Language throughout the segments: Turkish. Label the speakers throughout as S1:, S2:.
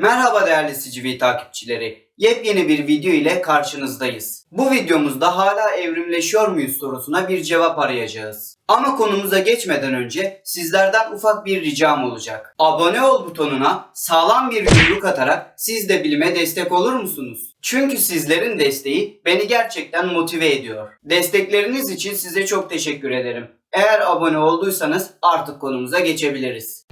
S1: Merhaba değerli CCV takipçileri. Yepyeni bir video ile karşınızdayız. Bu videomuzda hala evrimleşiyor muyuz sorusuna bir cevap arayacağız. Ama konumuza geçmeden önce sizlerden ufak bir ricam olacak. Abone ol butonuna sağlam bir yumruk atarak siz de bilime destek olur musunuz? Çünkü sizlerin desteği beni gerçekten motive ediyor. Destekleriniz için size çok teşekkür ederim. Eğer abone olduysanız artık konumuza geçebiliriz.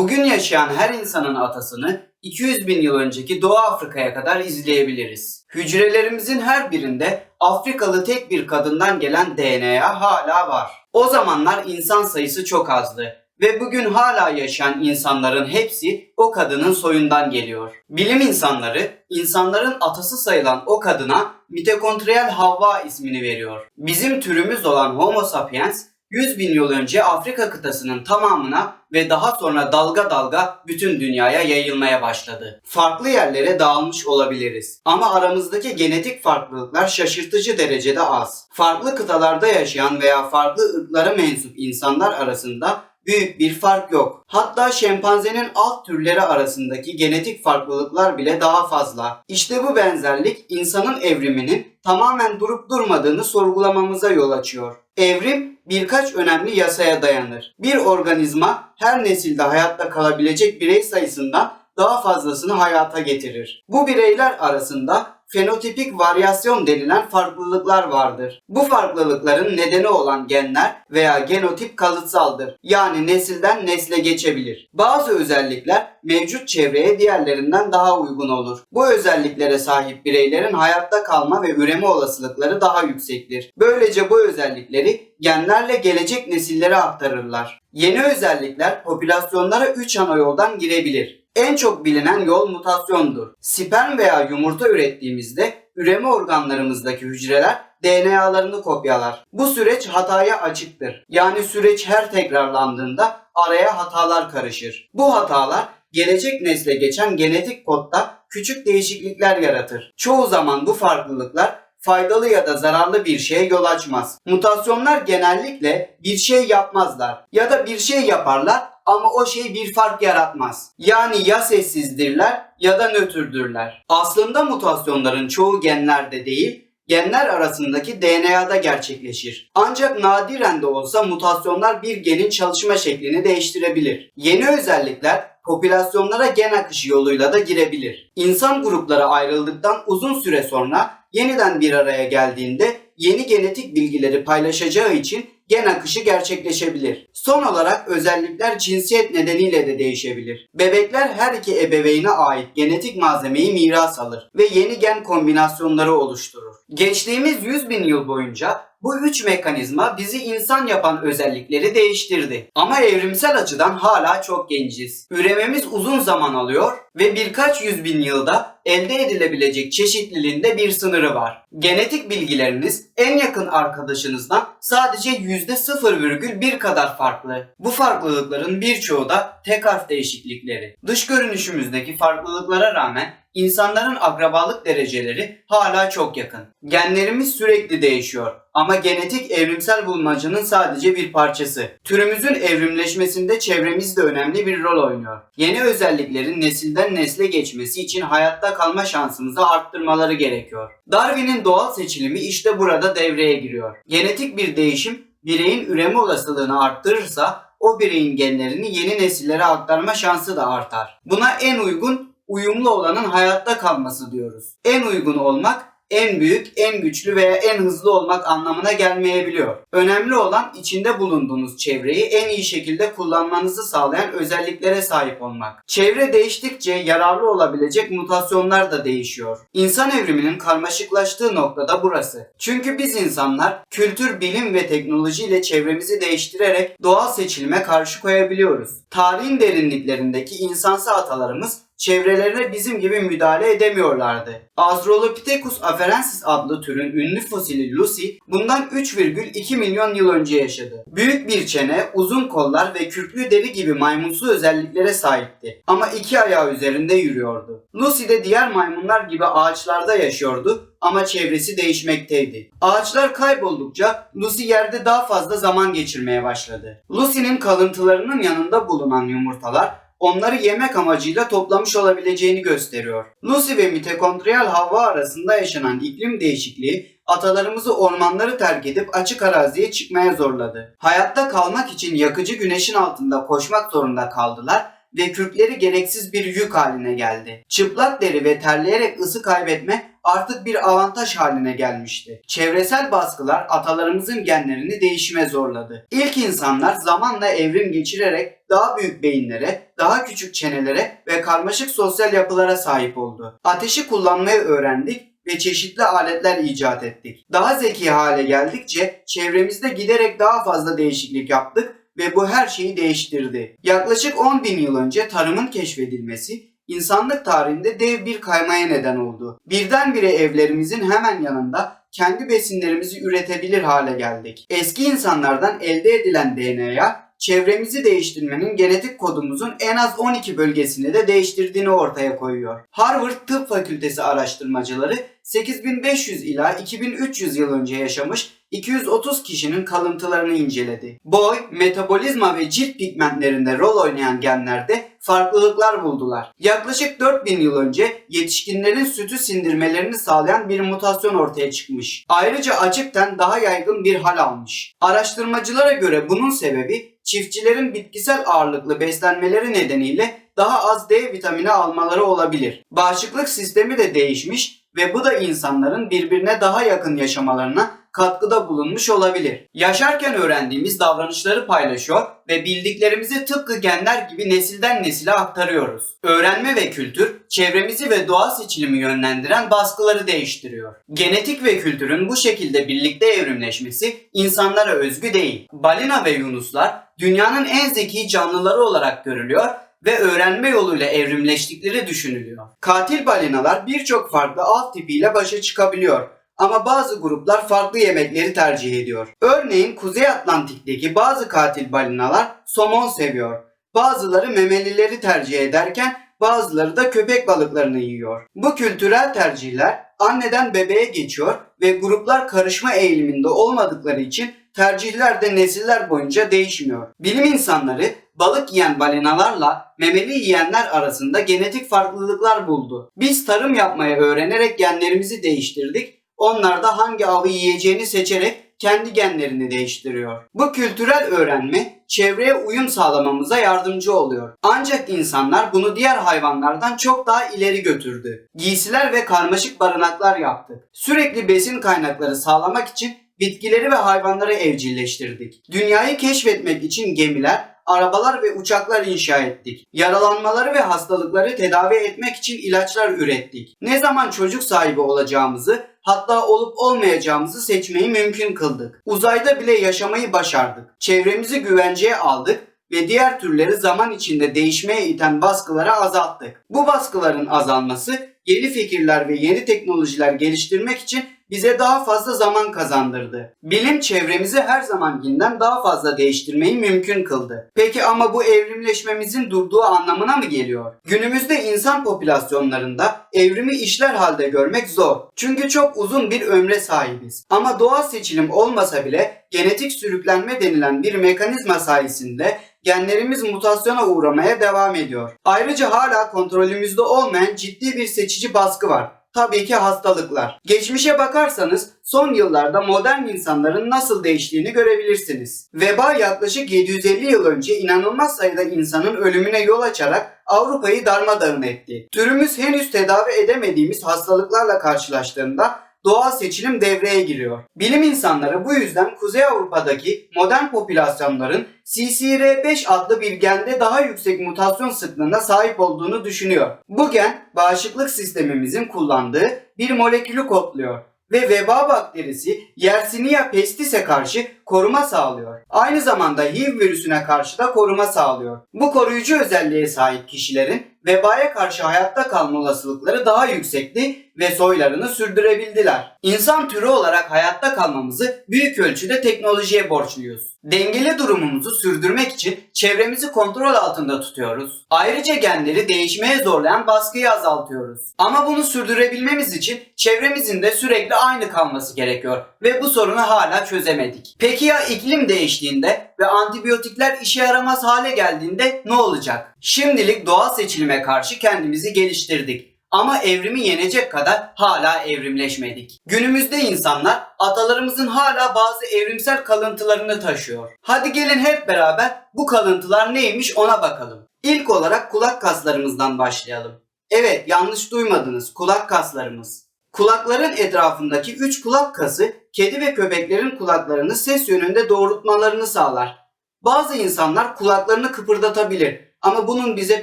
S1: Bugün yaşayan her insanın atasını 200 bin yıl önceki Doğu Afrika'ya kadar izleyebiliriz. Hücrelerimizin her birinde Afrikalı tek bir kadından gelen DNA hala var. O zamanlar insan sayısı çok azdı ve bugün hala yaşayan insanların hepsi o kadının soyundan geliyor. Bilim insanları insanların atası sayılan o kadına mitokondriyal Havva ismini veriyor. Bizim türümüz olan Homo sapiens 100 bin yıl önce Afrika kıtasının tamamına ve daha sonra dalga dalga bütün dünyaya yayılmaya başladı. Farklı yerlere dağılmış olabiliriz ama aramızdaki genetik farklılıklar şaşırtıcı derecede az. Farklı kıtalarda yaşayan veya farklı ırklara mensup insanlar arasında büyük bir fark yok. Hatta şempanzenin alt türleri arasındaki genetik farklılıklar bile daha fazla. İşte bu benzerlik insanın evriminin tamamen durup durmadığını sorgulamamıza yol açıyor. Evrim birkaç önemli yasaya dayanır. Bir organizma her nesilde hayatta kalabilecek birey sayısından daha fazlasını hayata getirir. Bu bireyler arasında fenotipik varyasyon denilen farklılıklar vardır. Bu farklılıkların nedeni olan genler veya genotip kalıtsaldır. Yani nesilden nesle geçebilir. Bazı özellikler mevcut çevreye diğerlerinden daha uygun olur. Bu özelliklere sahip bireylerin hayatta kalma ve üreme olasılıkları daha yüksektir. Böylece bu özellikleri genlerle gelecek nesillere aktarırlar. Yeni özellikler popülasyonlara 3 ana yoldan girebilir. En çok bilinen yol mutasyondur. Sperm veya yumurta ürettiğimizde üreme organlarımızdaki hücreler DNA'larını kopyalar. Bu süreç hataya açıktır. Yani süreç her tekrarlandığında araya hatalar karışır. Bu hatalar gelecek nesle geçen genetik kodda küçük değişiklikler yaratır. Çoğu zaman bu farklılıklar faydalı ya da zararlı bir şeye yol açmaz. Mutasyonlar genellikle bir şey yapmazlar ya da bir şey yaparlar ama o şey bir fark yaratmaz. Yani ya sessizdirler ya da nötrdürler. Aslında mutasyonların çoğu genlerde değil, genler arasındaki DNA'da gerçekleşir. Ancak nadiren de olsa mutasyonlar bir genin çalışma şeklini değiştirebilir. Yeni özellikler popülasyonlara gen akışı yoluyla da girebilir. İnsan grupları ayrıldıktan uzun süre sonra yeniden bir araya geldiğinde yeni genetik bilgileri paylaşacağı için gen akışı gerçekleşebilir. Son olarak özellikler cinsiyet nedeniyle de değişebilir. Bebekler her iki ebeveyne ait genetik malzemeyi miras alır ve yeni gen kombinasyonları oluşturur. Geçtiğimiz 100 bin yıl boyunca bu üç mekanizma bizi insan yapan özellikleri değiştirdi. Ama evrimsel açıdan hala çok genciz. Ürememiz uzun zaman alıyor ve birkaç yüz bin yılda elde edilebilecek çeşitliliğinde bir sınırı var. Genetik bilgileriniz en yakın arkadaşınızdan sadece %0,1 kadar farklı. Bu farklılıkların birçoğu da tek harf değişiklikleri. Dış görünüşümüzdeki farklılıklara rağmen insanların akrabalık dereceleri hala çok yakın. Genlerimiz sürekli değişiyor ama genetik evrimsel bulmacanın sadece bir parçası. Türümüzün evrimleşmesinde çevremiz de önemli bir rol oynuyor. Yeni özelliklerin nesilden nesle geçmesi için hayatta kalma şansımızı arttırmaları gerekiyor. Darwin'in doğal seçilimi işte burada devreye giriyor. Genetik bir değişim bireyin üreme olasılığını arttırırsa o bireyin genlerini yeni nesillere aktarma şansı da artar. Buna en uygun uyumlu olanın hayatta kalması diyoruz. En uygun olmak en büyük, en güçlü veya en hızlı olmak anlamına gelmeyebiliyor. Önemli olan içinde bulunduğunuz çevreyi en iyi şekilde kullanmanızı sağlayan özelliklere sahip olmak. Çevre değiştikçe yararlı olabilecek mutasyonlar da değişiyor. İnsan evriminin karmaşıklaştığı nokta da burası. Çünkü biz insanlar kültür, bilim ve teknoloji ile çevremizi değiştirerek doğal seçilime karşı koyabiliyoruz. Tarihin derinliklerindeki insansı atalarımız çevrelerine bizim gibi müdahale edemiyorlardı. Australopithecus afarensis adlı türün ünlü fosili Lucy bundan 3,2 milyon yıl önce yaşadı. Büyük bir çene, uzun kollar ve kürklü deri gibi maymunsu özelliklere sahipti. Ama iki ayağı üzerinde yürüyordu. Lucy de diğer maymunlar gibi ağaçlarda yaşıyordu ama çevresi değişmekteydi. Ağaçlar kayboldukça Lucy yerde daha fazla zaman geçirmeye başladı. Lucy'nin kalıntılarının yanında bulunan yumurtalar onları yemek amacıyla toplamış olabileceğini gösteriyor. Lucy ve mitokondriyal Havva arasında yaşanan iklim değişikliği atalarımızı ormanları terk edip açık araziye çıkmaya zorladı. Hayatta kalmak için yakıcı güneşin altında koşmak zorunda kaldılar ve kürkleri gereksiz bir yük haline geldi. Çıplak deri ve terleyerek ısı kaybetme artık bir avantaj haline gelmişti. Çevresel baskılar atalarımızın genlerini değişime zorladı. İlk insanlar zamanla evrim geçirerek daha büyük beyinlere, daha küçük çenelere ve karmaşık sosyal yapılara sahip oldu. Ateşi kullanmayı öğrendik ve çeşitli aletler icat ettik. Daha zeki hale geldikçe çevremizde giderek daha fazla değişiklik yaptık ve bu her şeyi değiştirdi. Yaklaşık 10 bin yıl önce tarımın keşfedilmesi insanlık tarihinde dev bir kaymaya neden oldu. Birdenbire evlerimizin hemen yanında kendi besinlerimizi üretebilir hale geldik. Eski insanlardan elde edilen DNA çevremizi değiştirmenin genetik kodumuzun en az 12 bölgesini de değiştirdiğini ortaya koyuyor. Harvard Tıp Fakültesi araştırmacıları 8500 ila 2300 yıl önce yaşamış 230 kişinin kalıntılarını inceledi. Boy, metabolizma ve cilt pigmentlerinde rol oynayan genlerde farklılıklar buldular. Yaklaşık 4000 yıl önce yetişkinlerin sütü sindirmelerini sağlayan bir mutasyon ortaya çıkmış. Ayrıca açıkten daha yaygın bir hal almış. Araştırmacılara göre bunun sebebi çiftçilerin bitkisel ağırlıklı beslenmeleri nedeniyle daha az D vitamini almaları olabilir. Bağışıklık sistemi de değişmiş ve bu da insanların birbirine daha yakın yaşamalarına katkıda bulunmuş olabilir. Yaşarken öğrendiğimiz davranışları paylaşıyor ve bildiklerimizi tıpkı genler gibi nesilden nesile aktarıyoruz. Öğrenme ve kültür, çevremizi ve doğa seçilimi yönlendiren baskıları değiştiriyor. Genetik ve kültürün bu şekilde birlikte evrimleşmesi insanlara özgü değil. Balina ve yunuslar dünyanın en zeki canlıları olarak görülüyor ve öğrenme yoluyla evrimleştikleri düşünülüyor. Katil balinalar birçok farklı alt tipiyle başa çıkabiliyor ama bazı gruplar farklı yemekleri tercih ediyor. Örneğin Kuzey Atlantik'teki bazı katil balinalar somon seviyor. Bazıları memelileri tercih ederken bazıları da köpek balıklarını yiyor. Bu kültürel tercihler anneden bebeğe geçiyor ve gruplar karışma eğiliminde olmadıkları için tercihler de nesiller boyunca değişmiyor. Bilim insanları balık yiyen balinalarla memeli yiyenler arasında genetik farklılıklar buldu. Biz tarım yapmayı öğrenerek genlerimizi değiştirdik. Onlar da hangi avı yiyeceğini seçerek kendi genlerini değiştiriyor. Bu kültürel öğrenme çevreye uyum sağlamamıza yardımcı oluyor. Ancak insanlar bunu diğer hayvanlardan çok daha ileri götürdü. Giysiler ve karmaşık barınaklar yaptık. Sürekli besin kaynakları sağlamak için bitkileri ve hayvanları evcilleştirdik. Dünyayı keşfetmek için gemiler, arabalar ve uçaklar inşa ettik. Yaralanmaları ve hastalıkları tedavi etmek için ilaçlar ürettik. Ne zaman çocuk sahibi olacağımızı, hatta olup olmayacağımızı seçmeyi mümkün kıldık. Uzayda bile yaşamayı başardık. Çevremizi güvenceye aldık ve diğer türleri zaman içinde değişmeye iten baskıları azalttık. Bu baskıların azalması yeni fikirler ve yeni teknolojiler geliştirmek için bize daha fazla zaman kazandırdı. Bilim çevremizi her zamankinden daha fazla değiştirmeyi mümkün kıldı. Peki ama bu evrimleşmemizin durduğu anlamına mı geliyor? Günümüzde insan popülasyonlarında evrimi işler halde görmek zor. Çünkü çok uzun bir ömre sahibiz. Ama doğal seçilim olmasa bile genetik sürüklenme denilen bir mekanizma sayesinde genlerimiz mutasyona uğramaya devam ediyor. Ayrıca hala kontrolümüzde olmayan ciddi bir seçici baskı var. Tabii ki hastalıklar. Geçmişe bakarsanız son yıllarda modern insanların nasıl değiştiğini görebilirsiniz. Veba yaklaşık 750 yıl önce inanılmaz sayıda insanın ölümüne yol açarak Avrupa'yı darmadağın etti. Türümüz henüz tedavi edemediğimiz hastalıklarla karşılaştığında doğal seçilim devreye giriyor. Bilim insanları bu yüzden Kuzey Avrupa'daki modern popülasyonların CCR5 adlı bir gende daha yüksek mutasyon sıklığına sahip olduğunu düşünüyor. Bu gen bağışıklık sistemimizin kullandığı bir molekülü kodluyor ve veba bakterisi Yersinia pestis'e karşı koruma sağlıyor. Aynı zamanda HIV virüsüne karşı da koruma sağlıyor. Bu koruyucu özelliğe sahip kişilerin vebaya karşı hayatta kalma olasılıkları daha yüksekti ve soylarını sürdürebildiler. İnsan türü olarak hayatta kalmamızı büyük ölçüde teknolojiye borçluyuz. Dengeli durumumuzu sürdürmek için çevremizi kontrol altında tutuyoruz. Ayrıca genleri değişmeye zorlayan baskıyı azaltıyoruz. Ama bunu sürdürebilmemiz için çevremizin de sürekli aynı kalması gerekiyor ve bu sorunu hala çözemedik. Peki ya iklim değiştiğinde ve antibiyotikler işe yaramaz hale geldiğinde ne olacak? Şimdilik doğa seçilime karşı kendimizi geliştirdik. Ama evrimi yenecek kadar hala evrimleşmedik. Günümüzde insanlar atalarımızın hala bazı evrimsel kalıntılarını taşıyor. Hadi gelin hep beraber bu kalıntılar neymiş ona bakalım. İlk olarak kulak kaslarımızdan başlayalım. Evet yanlış duymadınız kulak kaslarımız. Kulakların etrafındaki 3 kulak kası kedi ve köpeklerin kulaklarını ses yönünde doğrultmalarını sağlar. Bazı insanlar kulaklarını kıpırdatabilir ama bunun bize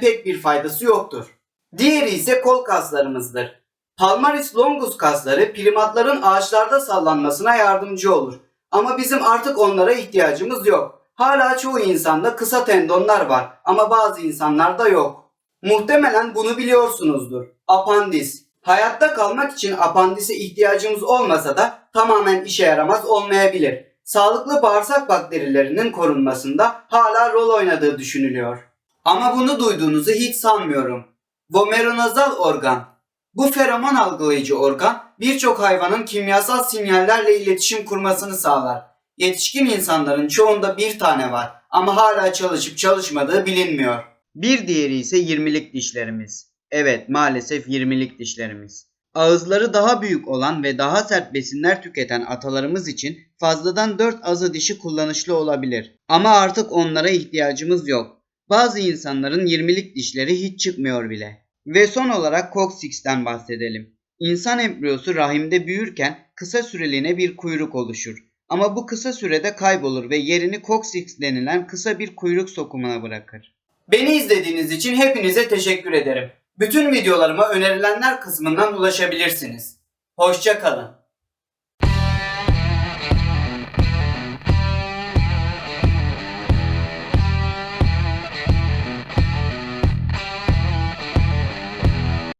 S1: pek bir faydası yoktur. Diğeri ise kol kaslarımızdır. Palmaris longus kasları primatların ağaçlarda sallanmasına yardımcı olur. Ama bizim artık onlara ihtiyacımız yok. Hala çoğu insanda kısa tendonlar var ama bazı insanlarda yok. Muhtemelen bunu biliyorsunuzdur. Apandis. Hayatta kalmak için apandise ihtiyacımız olmasa da tamamen işe yaramaz olmayabilir. Sağlıklı bağırsak bakterilerinin korunmasında hala rol oynadığı düşünülüyor. Ama bunu duyduğunuzu hiç sanmıyorum. Vomeronazal organ. Bu feromon algılayıcı organ birçok hayvanın kimyasal sinyallerle iletişim kurmasını sağlar. Yetişkin insanların çoğunda bir tane var ama hala çalışıp çalışmadığı bilinmiyor. Bir diğeri ise 20'lik dişlerimiz. Evet maalesef 20'lik dişlerimiz. Ağızları daha büyük olan ve daha sert besinler tüketen atalarımız için fazladan 4 azı dişi kullanışlı olabilir. Ama artık onlara ihtiyacımız yok. Bazı insanların 20'lik dişleri hiç çıkmıyor bile. Ve son olarak Coccyx'ten bahsedelim. İnsan embriyosu rahimde büyürken kısa süreliğine bir kuyruk oluşur. Ama bu kısa sürede kaybolur ve yerini Coccyx denilen kısa bir kuyruk sokumuna bırakır. Beni izlediğiniz için hepinize teşekkür ederim. Bütün videolarıma önerilenler kısmından ulaşabilirsiniz. Hoşça kalın.